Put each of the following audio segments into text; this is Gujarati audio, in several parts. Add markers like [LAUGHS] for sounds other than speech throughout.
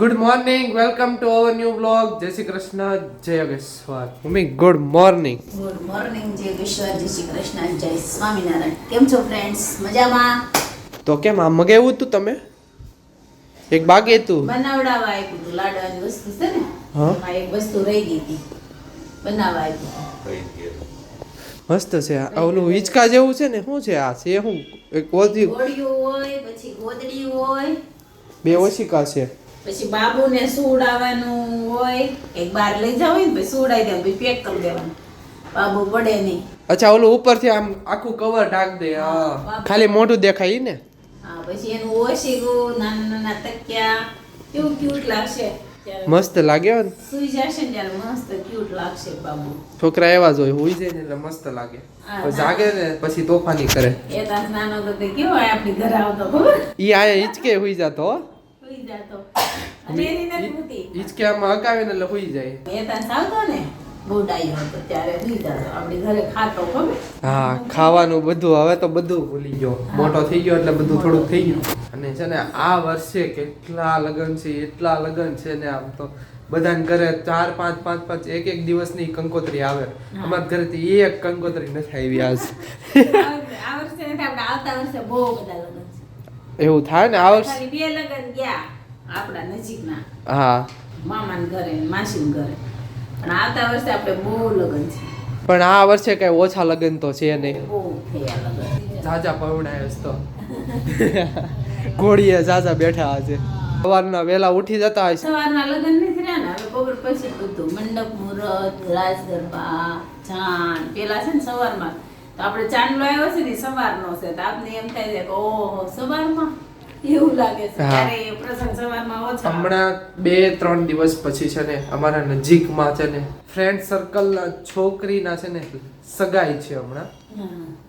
Good morning welcome to our new blog જય શ્રી કૃષ્ણ જય Yogeshwar mummy good morning good morning જય વિશ્વ જય શ્રી કૃષ્ણ જય સ્વામિનારાયણ કેમ છો ફ્રેન્ડ્સ મજામાં તો કેમ આ મગાવ્યું તું તમે? એક બાગે હતું બનાવડાવવા આપ્યું લાડવાની વસ્તુ છે ને? હા. એક વસ્તુ રહી ગઈ હતી. બનાવવા આપ્યું મસ્ત છે. આ ઓલું હિંચકા જેવું છે ને શું છે આ? છે શું એક ઓછી ગોળિયું હોય પછી ગોદડી હોય. બે ઓશિકા છે. પછી બાબુને સુવડાવવાનું હોય કે બહાર લઈ જાવ હોય ને પછી સુવડાવી દેવાનું પછી પેક કરી દેવાનું. બાબુ પડે નહીં. અચ્છા ઓલું ઉપરથી આમ આખું કવર ઢાંક દે હા. ખાલી મોઢું દેખાય ને? હા પછી એનું ઓશીગું નાના નાના તકિયા કેવું ક્યુટ લાગશે મસ્ત લાગે ને સુઈ જશે ને ત્યારે મસ્ત ક્યુટ લાગશે બાબુ. છોકરા એવા જ હોય હુઈ જાય ને એટલે મસ્ત લાગે. જાગે ને પછી તોફાની કરે. એ તાસ નાનો તો કેવો આપણી ઘરે આવતો ખબર? ઈ આયા હિચકે હોઈ જાતો હો. સુઈ જાતો. અને એની નથી હોતી. હિંચકે આમાં હકાવે એટલે હુઈ જાય. એ તાસ આવતો ને સુઈ ઘરે હા ખાવાનું બધું હવે તો બધું ભૂલી ગયો. મોટો થઈ ગયો એટલે બધું થોડુંક થઈ ગયું. અને છે ને આ વર્ષે કેટલા લગન છે એટલા લગન છે ને આમ તો. બધાને ઘરે ચાર પાંચ પાંચ પાંચ એક એક દિવસની કંકોત્રી આવે. અમારા ઘરેથી એક કંકોત્રી નથી આવી આજ. આ વર્ષે આવતા વર્ષે બહુ બધા લગ્ન એવું થાય ને આ વર્ષ ખાલી બે લગન ગયા આપણા નજીકના. હા. મામાન ઘરે ને ઘરે. પણ આવતા વર્ષે આપણે બહુ લગન છે. પણ આ વર્ષે કઈ ઓછા લગન તો છે નહીં. ઝાઝા પવડાય તો. [LAUGHS] ઘોડીએ જાજા બેઠા આજે સવારના વેલા ઉઠી જતા હોય સવારના લગન નથી રહ્યા ને હવે બપોર પછી બધું મંડપ મુહૂર્ત રાસ ગરબા ચાંદ પેલા છે ને સવારમાં તો આપણે ચાંદલો આવ્યો છે ને સવારનો છે. તો આપને એમ થાય છે કે ઓહો સવારમાં? એવું લાગે છે. ત્યારે એ પ્રસંગ સવારમાં ઓછા હમણાં બે ત્રણ દિવસ પછી છે ને અમારા નજીકમાં છે ને ફ્રેન્ડ સર્કલના છોકરીના છે ને સગાઈ છે હમણાં.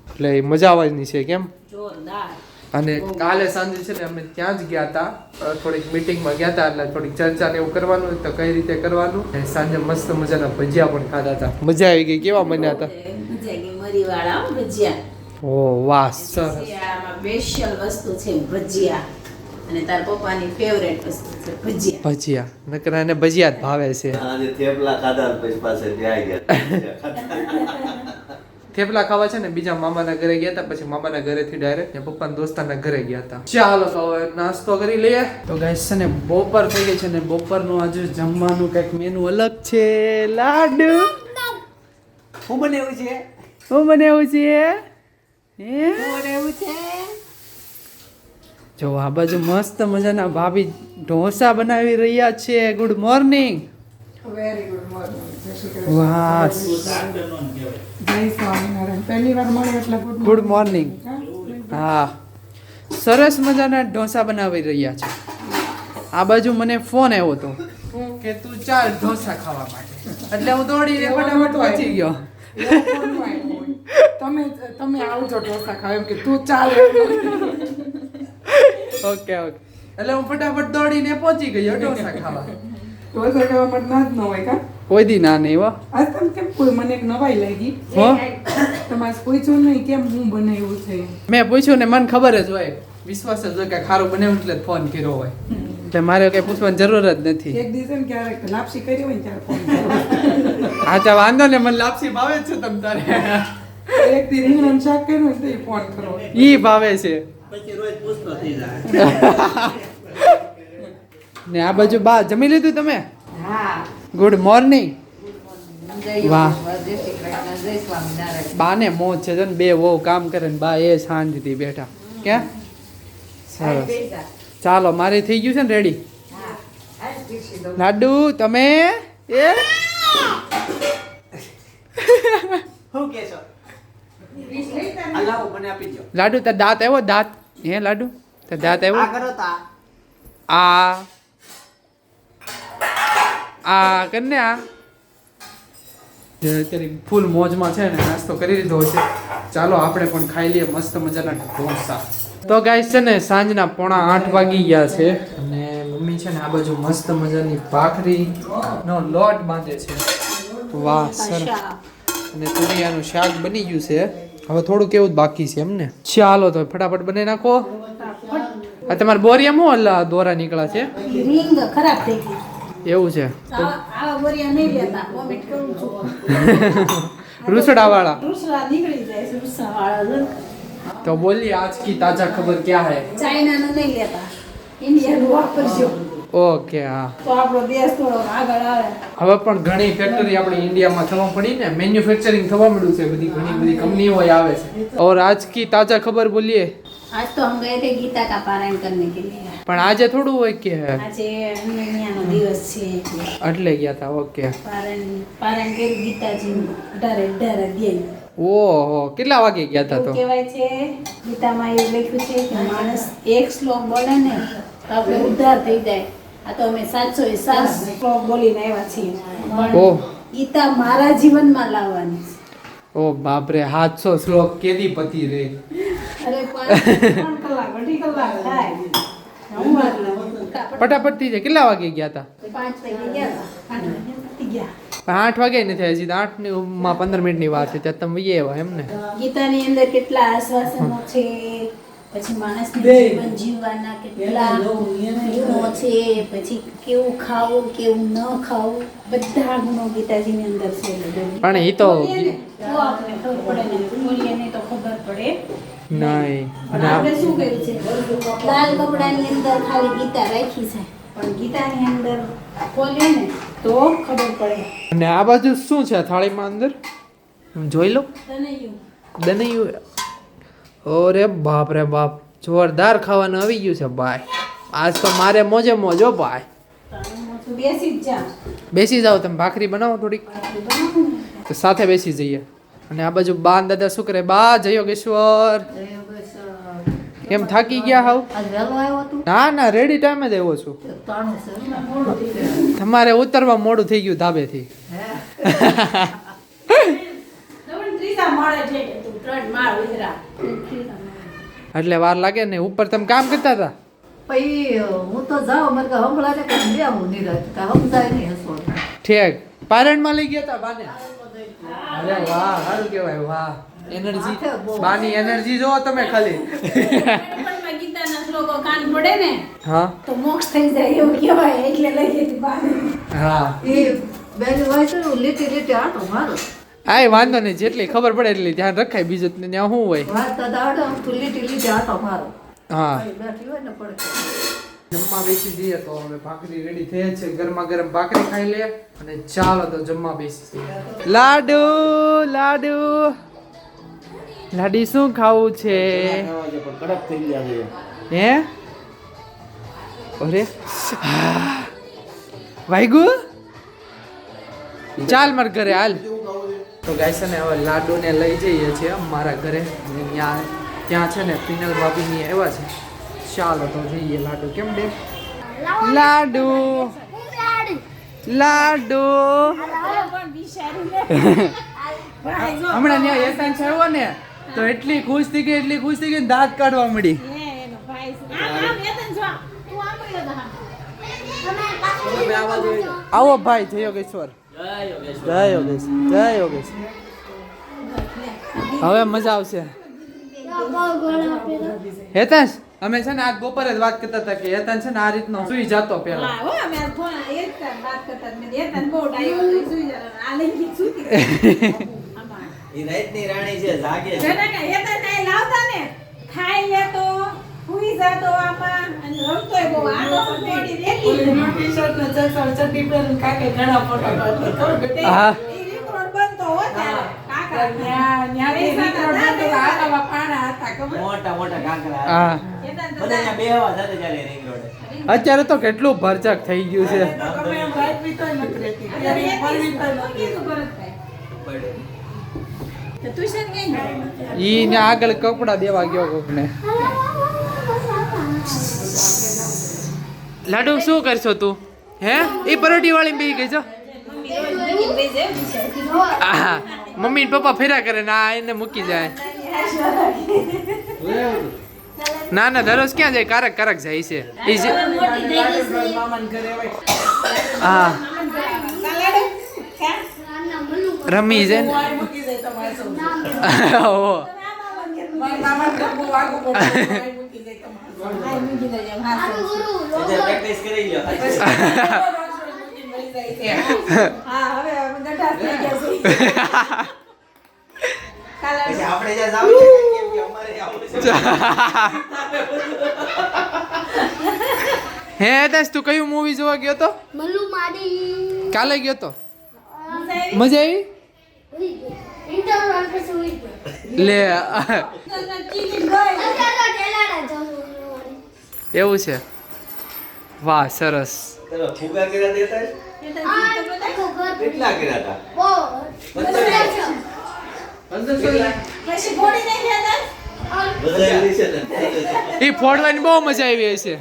એટલે મજા આવવાની છે કેમ? જોરદાર. અને કાલે સાંજે છે ને અમે ત્યાં જ ગયા હતા થોડીક મીટિંગમાં ગયા હતા એટલે થોડીક ચર્ચા ને એવું કરવાનું હોય તો કઈ રીતે કરવાનું. અને સાંજે મસ્ત મજાના ભજીયા પણ ખાધા હતા મજા આવી ગઈ. કેવા બન્યા હતા મજા ગઈ. મરીવાળા હો, ભજીયા. ઓ વાહ સરસ. સ્પેશિયલ વસ્તુ છે ભજીયા. અને તાર પપ્પાની ફેવરેટ વસ્તુ છે ભજીયા. ભજીયા. નકર એને ભજીયા જ ભાવે છે. આજે થેપલા ખાધા પછી પાસે ત્યાં ગયા. [LAUGHS] થેપલા ખાવા છે ને બીજા મામાના ઘરે ગયા હતા પછી મામાના ઘરેથી ડાયરેક્ટ ને પપ્પાના દોસ્તાના ઘરે ગયા હતા. ચાલો તો હવે નાસ્તો કરી લઈએ. તો ગાઈસ છે ને બપોર થઈ ગઈ છે ને બપોરનું આજે જમવાનું કંઈક મેનુ અલગ છે. લાડુ. હું છે? હું બનાવ્યું છે? હે? એવું છે? જો આ બાજુ મસ્ત મજાના ભાભી ઢોસા બનાવી રહ્યા છે. Good morning very good morning વાહ. ગુડ મોર્નિંગ હા? સરસ મજાના ઢોસા બનાવી રહ્યા છે. આ બાજુ મને ફોન આવ્યો હતો કે તું ચાલ ઢોસા ખાવા માટે. એટલે હું દોડીને ફટાફટ પહોંચી ગયો. તમે તમે આવજો ઢોસા ખાવ એમ કે તું ચાલ. Okay okay. એટલે હું ફટાફટ દોડીને પહોંચી ગયો ઢોસા ખાવા. ઢોસા ખાવા માટે ના જ ન હોય કા? કોઈ દી ના નહીં વા આજ તમે કેમ કોઈ મને એક નવાઈ લાગી. હો? તમારે પૂછ્યું નહીં કેમ હું બનાવ્યું છે. મેં પૂછ્યું ને મને ખબર જ હોય. વિશ્વાસ જ હોય કે ખારું બનાવ્યું એટલે જ ફોન કર્યો હોય. એટલે મારે કઈ પૂછવાની જરૂર જ નથી. એક દિવસે ને ક્યારેક લાપસી કરી હોય ને ત્યારે ફોન હા તો વાંધો ને મને લાપસી ભાવે જ છે તમ તારે. એક દી રીંગણાનું શાક કર્યું હોય તો ફોન કરો. ઈ ભાવે છે. પછી રોજ પૂછતો થઈ જાય. ને આ બાજુ બા જમી લીધું તમે? હા. ગુડ મોર્નિંગ વાહ. બા શ્રી કૃષ્ણ જય સ્વામિનારાયણ બાને મોજ છે. જો ને બે વહુ કામ કરે ને બા એ શાંતિથી બેઠા. ક્યાં? સરસ. ચાલો મારે થઈ ગયું છે ને રેડી લાડુ તમે? એ? શું કે છો? અલાવો મને આપી દો લાડુ તાર દાંત આવ્યો? દાંત? હે લાડુ? તાર દાંત આ આવ્યો આ આ કરીને આ જે અત્યારે ફૂલ મોજમાં છે ને નાસ્તો કરી લીધો છે. ચાલો આપણે પણ ખાઈ લઈએ મસ્ત મજાના ઢોસા. તો ગાય છે ને સાંજના પોણા આઠ વાગી ગયા છે. અને મમ્મી છે ને આ બાજુ મસ્ત મજાની ભાખરી નો લોટ બાંધે છે. વાહ સર અને તુરિયાનું શાક બની ગયું છે. હવે થોડું કેવું જ બાકી છે એમને. ચાલો તો ફટાફટ બનાવી નાખો. આ તમારા બોરિયામાં અલ્લા દોરા નીકળ્યા છે? રીંગ ખરાબ થઈ ગઈ. એવું છે? [LAUGHS] રૂસડાવાળા. રૂસડા તો બોલીએ આજ કી તાજા ખબર ક્યાં હે? ચાઇનાનું નહીં લેતા. ઇન્ડિયાનું વાપરજો. ઓકે હા. તો આપણો દેશ થોડો આગળ આવે. હવે પણ ઘણી ફેક્ટરી આપણી ઇન્ડિયામાં થવા પડી ને મેન્યુફેક્ચરિંગ થવા મળ્યું છે બધી ઘણી બધી કંપનીઓ આવે છે. ઓર આજ કી તાજા ખબર બોલીએ? आज तो हम गए थे गीता का पारायण करने के लिए પણ આજે થોડું હોય કે આજે હનુમાનનો દિવસ છે એટલે એટલે ગયા હતા ઓકે પારાયણ પારાયણ કર્યું ગીતાજીનું અઢારે અઢાર અધ્યાય ઓહો કેટલા વાગે ગયા હતા એવું તો કહેવાય છે ગીતામાં એવું લખ્યું છે કે માણસ એક શ્લોક બોલે ને તો આપણે ઉદ્ધાર થઈ જાય આ તો અમે સાતસો એ સાત શ્લોક બોલીને આવ્યા છીએ પણ ઓહ ગીતા મારા જીવનમાં લાવવાની છે ઓ બાપરે સાતસો શ્લોક કેદી પતિ રે અરે પાંચ [LAUGHS] ત્રણ કલાક અઢી કલાક થાય. હું વાત લઉં. ફટાફટ થઈ જાય. કેટલા વાગે ગયા હતા પાંચ વાગે ગયા હતા આઠ વાગે નથી હજી તો આઠની માં પંદર મિનિટની વાત છે. ત્યાં તમે વહી આવ્યા એમ ને ગીતાની અંદર કેટલા આશ્વાસનો છે પછી માણસને જીવન જીવવાના કેટલા ગુણો છે પછી કેવું ખાવું કેવું ન ખાવું. બધા ગુણો ગીતાજીની અંદર છે. પણ એ તો ને ખબર પડે ને બોલીએ તો ખબર પડે. નહીં. આપણે શું કર્યું છે? લાલ કપડાની અંદર ખાલી ગીતા રાખી છે. પણ ગીતાની અંદર ખોલીએ ને તો ખબર પડે. અને આ બાજુ શું છે? થાળીમાં અંદર? જોઈ લો દનૈયું. ઓરે બાપ રે બાપ. જોરદાર ખાવાનું આવી ગયું છે ભાઈ. આજ તો મારે મોજે મોજો ભાઈ. બેસી જ જા. બેસી જાઓ તમે ભાખરી બનાવો થોડીક. તો સાથે બેસી જઈએ. અને આ બાજુ બા દાદા શું કરે? બા જય યોગેશ્વર. કેમ થાકી ગયા હાવ? ના ના રેડી ટાઈમે જ આવ્યો છું. તમારે ઉતરવા મોડું થઈ ગયું ધાબેથી. એટલે વાર લાગે ને ઉપર તમે કામ કરતા હતા? હું તો જાઉં મને હમણાં બે હું નિરાશ સમજાય નહીં ઠેક. પારણમાં લઈ ગયા હતા બાને? અરે વાહ સારું કહેવાય વાહ. એનર્જી બાની એનર્જી જો તમે ખાલી. પણ ગીતાના શ્લોકો કાન પડે ને હા? તો મોક્ષ થઈ જાય એવું કહેવાય એટલે લઈ હા. એ બેન હોય છે લીટી લીટી આટો મારો. આય વાંધો નહીં જેટલી ખબર પડે એટલી ધ્યાન રખાય બીજું ત્યાં શું હોય. હા. જમવા બેસી જઈએ તો હવે ભાખરી રેડી થઈ છે. ગરમા ગરમ ભાખરી ખાઈ લે અને ચાલો તો જમવા બેસી લાડુ લાડુ. લાડી શું ખાવું છે? કડક થઈ ગયા હે? અરે. વાઈગુ ચાલ માર ઘરે, હાલ. તો ગાઈસ ને હવે લાડુ ને લઈ જઈએ છીએ. મારા ઘરે. ત્યાં ત્યાં છે ને પિનલ ભાભીની આવ્યા છે. ચાલો તો જઈએ લાડુ. કેમ બે? લાડુ. લાડુ. હમણાં ત્યાં યશાન છે આવ્યો ને? તો એટલી ખુશ થઈ ગઈ એટલી ખુશ થઈ ગઈ ને દાંત કાઢવા મળી. આવો ભાઈ જય યોગેશ્વર. જય યોગેશ જય યોગેશ. હવે મજા આવશે. હેતાંશ અમે છે ને આ ગોપર જ વાત કરતા હતા કે હેતાન છે ને આ રીતનો સુઈ જતો પેલા હો [LAUGHS] મોટી હા. ઈ રીંગણો બનતો હો. ત્યારે કાકા મોટા મોટા કાંકરા હા બધા બેહવા સાથે ચાલે રિંગ રોડે અત્યારે તો કેટલું ભરચક થઈ ગયું છે. ઈ ને આગળ કપડા દેવા ગયો કોકને. લાડુ શું કરશો તું? હે? એ પરોઠી વાળી બી ગઈ છો? આહા, મમ્મી પપ્પા ફેરા કરે ના એને મૂકી જાય. ના ના દરરોજ ક્યાં જાય? કારક કારક જાય છે. ઈ જે હા. રમી [LAUGHS] છે આપણે [LAUGHS] હે દાસ તું કયું મૂવી જોવા ગયો તો? મલ્લુ માડી. કાલે ગયો તો? મજા આવી? લે એવું છે? વાહ સરસ. કેટલા એ ફોડવાની બહુ મજા આવી હશે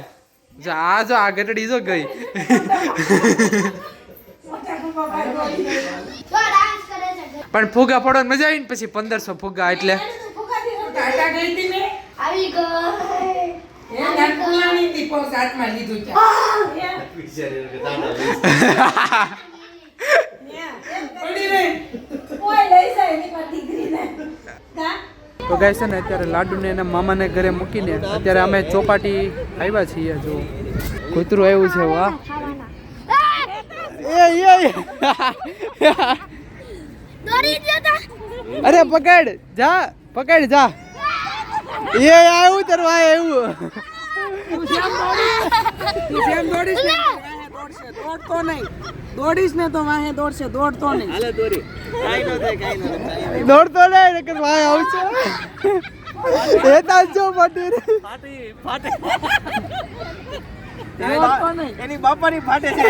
આ જો આ ગટડી જો ગઈ. પણ ફુગા ફોડવાની મજા આવી ને પછી પંદરસો ફુગા એટલે. ફુગાથી હોતા. આવી ગઈ બિચારી કે દાદા કોઈ લઈ જાય એની મારી દીકરીને. કા? તો ગાય છે ને અત્યારે લાડુને એના મામાને ઘરે મૂકીને અત્યારે અમે ચોપાટી આવ્યા છીએ જો. કૂતરું આવ્યું છે વાહ એ એ દોરી જતા અરે પકડ જા પકડ જા. એ આવ્યું તરવા આવ્યું દોડતો નહીં. દોડીશ ને તો વાહે દોડશે દોડતો નહીં. હાલે દોરી. કાઈ નો થાય કાઈ નો થાય. દોડતો નહીં નકર ભાઈ આવશે. એ તાજો પટીર ફાટી નહીં. એની બાપાની ફાટે છે.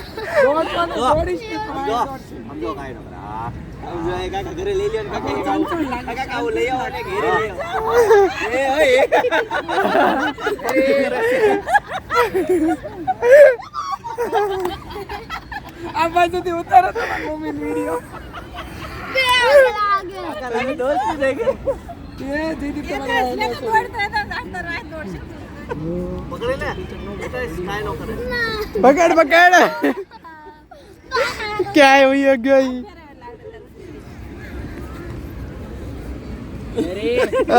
[LAUGHS] ઘરે લઈ લ્યો ને કાકા લઈ આવો ઘરે લઈ આવો. એ ઓય ઉતારો તમારા મમ્મી વીડિયો પકડ પકડ. ક્યાંય હોય ગયો ઈ?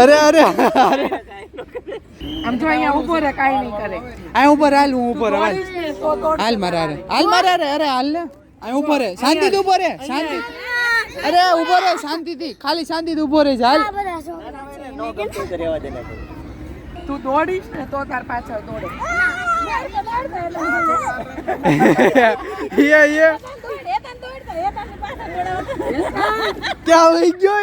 અરે અરે અરે. આમ જો અહીંયા ઊભો રે કાઈ નહીં કરે. આ ઉપર હાલ હું ઉપર હાલ. દોડીશ ને તો દોડ હાલ મારે અરે હાલ મારે અરે અરે હાલ ને. આ ઉપર રે શાંતિથી ઊભો રે શાંતિ. અરે ઊભો રે શાંતિથી. ખાલી શાંતિથી ઊભો રે હાલ. તું દોડીશ ને તો તાર પાછળ દોડે. [LAUGHS] યે યે. ક્યાં વહી ગયો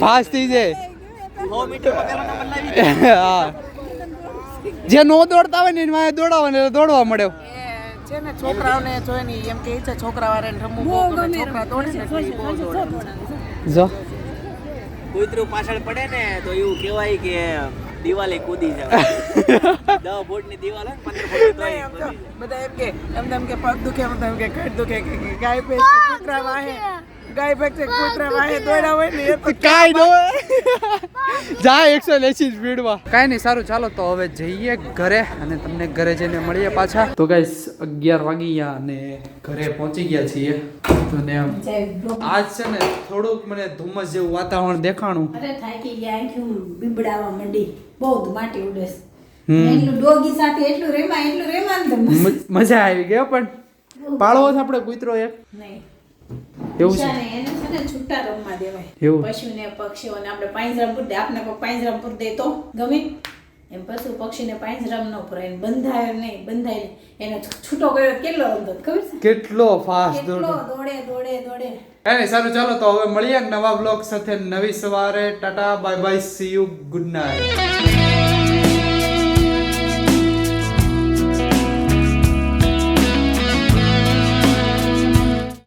ફાસ્ટ થઈ જાય જાય 100 મીટર પકડવાના બનાવી દે હા. જે નો દોડતા હોય ને એમાં દોડાવવા દોડાવે ને દોડવા મળે. એ છે ને છોકરાઓને જોઈ ને એમ કે છે છોકરા વાળાને રમવું બહુ ગમે છોકરા દોડે ને બહુ દોડે. જો કૂતરું પાછળ પડે ને તો એવું કહેવાય કે દિવાલે કૂદી જાય [LAUGHS] દસ ફૂટની દિવાલ હોય પંદર ફૂટ તો એમ તો બધા એમ કે એમ તેમ કે પગ દુખે એમ તેમ કે કટ દુખે ગાય પે કૂતરા વાહે. ગાય ભેંસ કૂતરા વાહે દોડા હોય ને એ તો કાઈ નો જાય એકસો એસી સ્પીડમાં. કાઈ નહીં સારું ચાલો તો હવે જઈએ ઘરે અને તમને ઘરે જઈને મળીએ પાછા. તો ગાઈસ અગિયાર વાગી ગયા અને ઘરે પહોંચી ગયા છીએ. તો ને. આજ છે ને થોડુંક મને ધુમ્મસ જેવું વાતાવરણ દેખાણું. અરે થાકી ગયા આંખ્યું બીબડાવા માંડી. બહુ માટી ઉડે એટલું ડોગી સાથે એટલું રેમાં એટલું રેમાં ને તો મસ્ત. મ- મજા આવી ગયો પણ. પાળવો છે આપણે કૂતરો એક? નહીં. એવું છે? એને છે ને છૂટા રમવા દેવાય. એવું? પશુને પક્ષીઓને. આપણે પાંજરામાં પૂર દે આપણે કોઈ પાંજરામાં પૂર દે તો? ગમે? એમ પશુ પક્ષીને પાંજરામાં ન પુરાય. એને બંધાય નહીં બંધાય એને છૂટો કર્યો કેટલો રમતો ખબર છે? કેટલો ફાસ્ટ દોડે દોડે દોડે. કાંઈ સારું ચાલો તો હવે મળીએ નવા બ્લોગ સાથે નવી સવારે. Tata bye bye see you good night